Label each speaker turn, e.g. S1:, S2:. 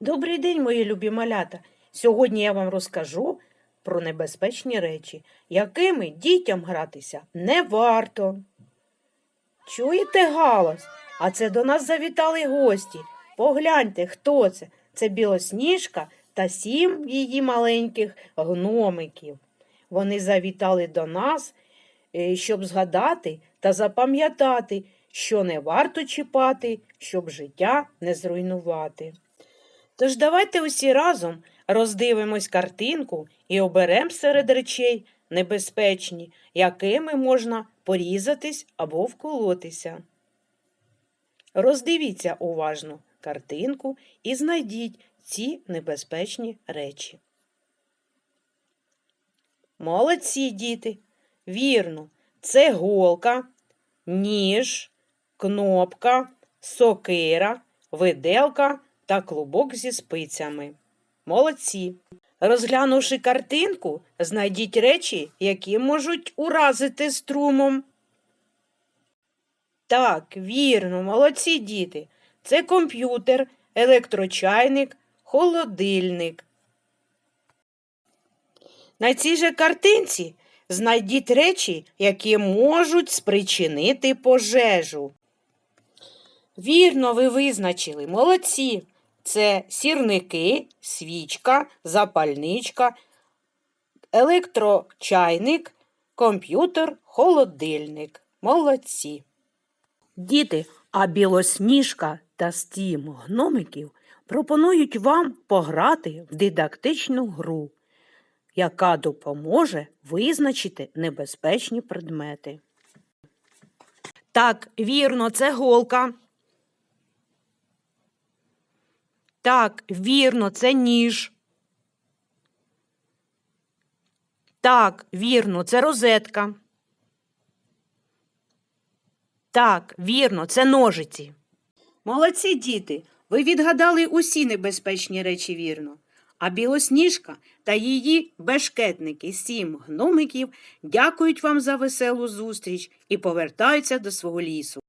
S1: Добрий день, мої любі малята. Сьогодні я вам розкажу про небезпечні речі, якими дітям гратися не варто. Чуєте галас? А це до нас завітали гості. Погляньте, хто це? Це білосніжка та сім її маленьких гномиків. Вони завітали до нас, е, щоб згадати та запам'ятати, що не варто чіпати, щоб життя не зруйнувати. Тож давайте усі разом роздивимось картинку і оберемо серед речей небезпечні, якими можна порізатись або вколотися. Роздивіться уважно картинку і знайдіть ці небезпечні речі. Молодці, діти! Вірно, це голка, ніж, кнопка, сокира, виделка та клубок зі спицями. Молодці! Розглянувши картинку, знайдіть речі, які можуть уразити струмом. Так, вірно, молодці діти. Це комп'ютер, електрочайник, холодильник. На цій же картинці знайдіть речі, які можуть спричинити пожежу. Вірно, ви визначили, молодці. Це сірники, свічка, запальничка, електрочайник, комп'ютер, холодильник. Молодці. Діти, а білосніжка та стім гномиків пропонують вам пограти в дидактичну гру, яка допоможе визначити небезпечні предмети. Так, вірно, це голка. Так, вірно, це ніж. Так, вірно, це розетка. Так, вірно, це ножиці. Молодці діти, ви відгадали усі небезпечні речі вірно. А білосніжка та її бешкетники, сім гномиків, дякують вам за веселу зустріч і повертаються до свого лісу.